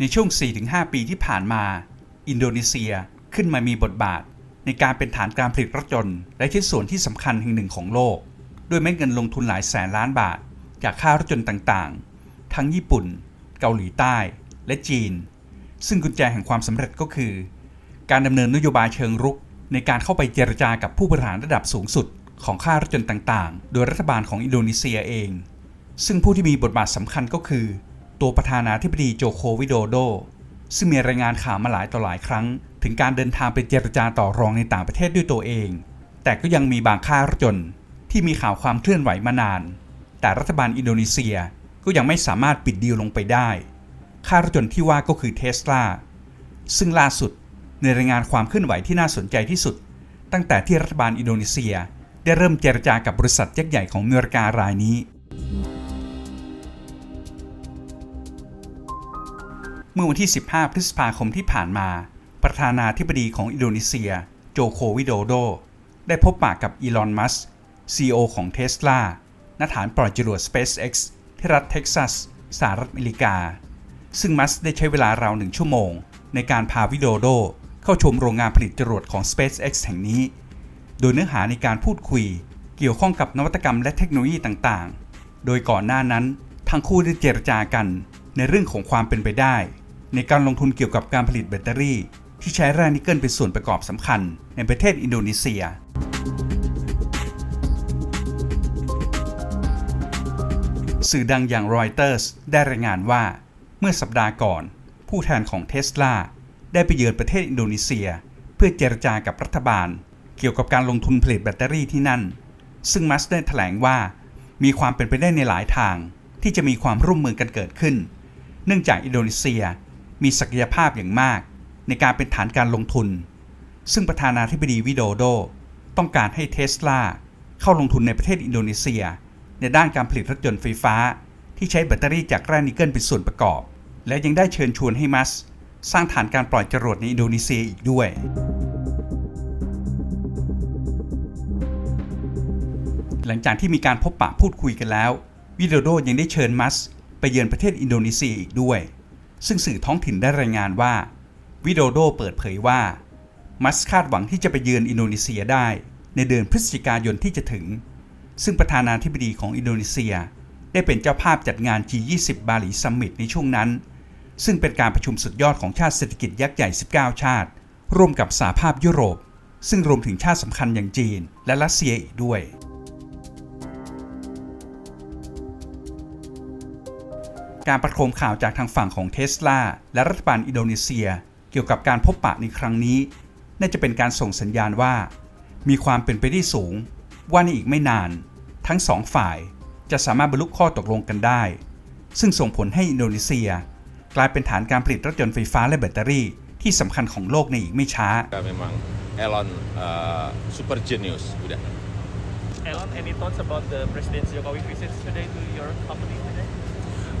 ในช่วง 4-5 ปีที่ผ่านมา อินโดนีเซียขึ้นมามีบทบาท ในการเป็นฐานการผลิตรถยนต์และชิ้นส่วนที่สำคัญแห่งหนึ่งของโลก ด้วยเม็ดเงินลงทุนหลายแสนล้านบาท จากค่ารถยนต์ต่างๆ ทั้งญี่ปุ่น เกาหลีใต้ และจีน ซึ่งกุญแจแห่งความสำเร็จก็คือ การดำเนินนโยบายเชิงรุก ในการเข้าไปเจรจากับผู้บริหารระดับสูงสุดของค่ารถยนต์ต่างๆ โดยรัฐบาลของอินโดนีเซียเอง ซึ่งผู้ที่มีบทบาทสำคัญก็คือ ตัวประธานาธิบดีโจโควิโดโด ซึ่งมีรายงานข่าวมาหลายต่อหลายครั้ง ถึงการเดินทางไปเจรจาต่อรองในต่างประเทศด้วยตัวเอง แต่ก็ยังมีบางค่ารถยนต์ที่มีข่าวความเคลื่อนไหวมานาน แต่รัฐบาลอินโดนีเซียก็ยังไม่สามารถปิดดีลลงไปได้ ค่ารถยนต์ที่ว่าก็คือเทสลาซึ่งล่าสุด ในรายงานความเคลื่อนไหวที่น่าสนใจที่สุด ตั้งแต่ที่รัฐบาลอินโดนีเซีย ได้เริ่มเจรจากับบริษัทยักษ์ใหญ่ของเมริการายนี้ เมื่อวันที่ 15 พฤษภาคมที่ผ่านมา ประธานาธิบดีของอินโดนีเซีย โจโควิโดโด ได้พบปะกับอีลอน มัสก์ CEO ของเทสลาณฐานปล่อยจรวด SpaceX ที่รัฐเท็กซัสสหรัฐอเมริกา ซึ่งมัสก์ได้ใช้เวลาราวหนึ่งชั่วโมง ในการพาวิโดโด เข้าชมโรงงานผลิตจรวดของ SpaceX แห่งนี้ โดยเนื้อหาในการพูดคุย เกี่ยวข้องกับนวัตกรรมและเทคโนโลยีต่างๆ โดยก่อนหน้านั้น ทั้งคู่ได้เจรจากันในเรื่องของความเป็นไปได้ ในการลงทุนเกี่ยวกับการผลิตแบตเตอรี่ ที่ใช้แร่นิกเกิลเป็นส่วนประกอบสำคัญในประเทศอินโดนีเซียสื่อดังอย่างรอยเตอร์สได้รายงานว่า เมื่อสัปดาห์ก่อน ผู้แทนของเทสลา ได้ไปเยือนประเทศอินโดนีเซีย เพื่อเจรจากับรัฐบาล เกี่ยวกับการลงทุนผลิตแบตเตอรี่ที่นั่น ซึ่งมัสได้แถลงว่า มีความเป็นไปได้ในหลายทาง ที่จะมีความร่วมมือกันเกิดขึ้น เนื่องจากอินโดนีเซียมีศักยภาพอย่างมาก ในการเป็นฐานการลงทุน ซึ่งประธานาธิบดีวิโดโดต้องการให้เทสลาเข้าลงทุนในประเทศอินโดนีเซีย ในด้านการผลิตรถยนต์ไฟฟ้า ที่ใช้แบตเตอรี่จากแร่นิกเกิลเป็นส่วนประกอบ และยังได้เชิญชวนให้มัส สร้างฐานการปล่อยจรวดในอินโดนีเซียอีกด้วย หลังจากที่มีการพบปะพูดคุยกันแล้ว วิโดโดยังได้เชิญมัสไปเยือนประเทศอินโดนีเซียอีกด้วย ซึ่งสื่อท้องถิ่นได้รายงานว่า วิโดโดเปิดเผยว่า มัสคาดหวังที่จะไปเยือนอินโดนีเซียได้ ในเดือนพฤศจิกายนที่จะถึง ซึ่งประธานาธิบดีของอินโดนีเซีย ได้เป็นเจ้าภาพจัดงาน G20 บาหลีซัมมิตในช่วงนั้น ซึ่งเป็นการประชุมสุดยอดของชาติเศรษฐกิจยักษ์ใหญ่ 19 ชาติ ร่วมกับสหภาพยุโรป ซึ่งรวมถึงชาติสำคัญอย่างจีน และรัสเซียอีกด้วย การประโคมข่าวจากทางฝั่งของเทสลาและรัฐบาลอินโดนีเซีย เกี่ยวกับการพบปะในครั้งนี้น่าจะเป็นการส่งสัญญาณว่า มีความเป็นไปได้สูง ว่าในอีกไม่นาน ทั้งสองฝ่ายจะสามารถบรรลุข้อตกลงกันได้ ซึ่งส่งผลให้อินโดนีเซีย กลายเป็นฐานการผลิตรถยนต์ไฟฟ้าและแบตเตอรี่ ที่สำคัญของโลกในอีกไม่ช้า memang Elon uh, super genius udah Elon, any thoughts about the President Jokowi visit today to your company today?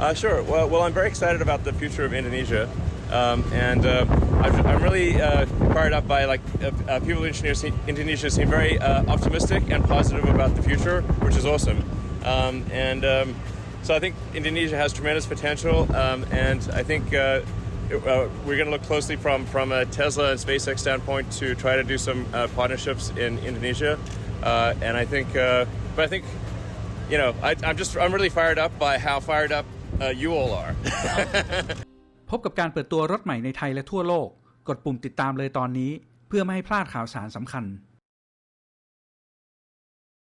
Uh, sure. Well, well, I'm very excited about the future of Indonesia, um, and uh, I'm, I'm really uh, fired up by like uh, uh, people in Indonesia, Indonesia seem very uh, optimistic and positive about the future, which is awesome. Um, and um, so I think Indonesia has tremendous potential, um, and I think. Uh, uh, we're going to look closely from from a Tesla and SpaceX standpoint to try to do some uh, partnerships in Indonesia, uh, and I think, uh, but I think you know, I, I'm just I'm really fired up by how fired up uh, you all are. พบกับการเปิดตัวรถใหม่ในไทยและทั่วโลก กดปุ่มติดตามเลยตอนนี้ เพื่อไม่ให้พลาดข่าวสารสำคัญ